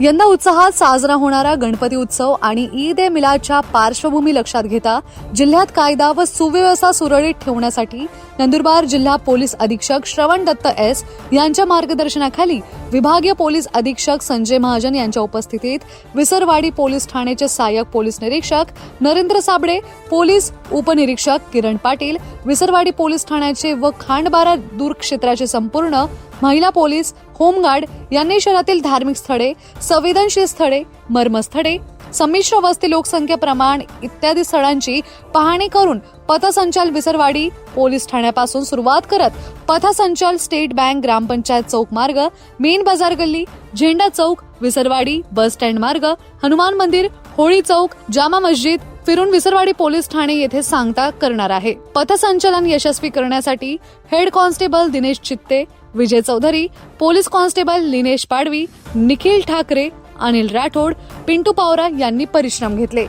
यंदा उत्साहात साजरा होणारा गणपती उत्सव आणि ईद ए मिलादच्या पार्श्वभूमी लक्षात घेता जिल्ह्यात कायदा व सुव्यवस्था सुरळीत ठेवण्यासाठी नंदुरबार जिल्हा पोलीस अधीक्षक श्रवण दत्त एस यांच्या मार्गदर्शनाखाली विभागीय पोलीस अधीक्षक संजय महाजन यांच्या उपस्थितीत विसरवाडी पोलीस ठाण्याचे सहाय्यक पोलीस निरीक्षक नरेंद्र साबळे पोलीस उपनिरीक्षक किरण पाटील विसरवाडी पोलीस ठाण्याचे व खांडबारा दूर क्षेत्राचे संपूर्ण महिला पोलीस होमगार्ड यांनी शहरातील धार्मिक स्थळे संवेदनशील स्थळे मर्मस्थळे संमिश्र वस्ती लोकसंख्या प्रमाण इत्यादी स्थळांची पाहणी करून पथसंचाल विसरवाडी पोलीस ठाण्यापासून सुरुवात करत पथसंचाल स्टेट बँक ग्रामपंचायत चौक मार्ग मेन बाजार गल्ली झेंडा चौक विसरवाडी बस स्टँड मार्ग हनुमान मंदिर होळी चौक जामा मस्जिद फिरून विसरवाडी पोलीस ठाणे येथे सांगता करणार आहे. पथसंचलन यशस्वी करण्यासाठी head constable Dinesh Chitte Vijay Chaudhari police constable Linesh Padvi Nikhil Thakare Anil Rathod Pintu Pawara यांनी परिश्रम घेतले.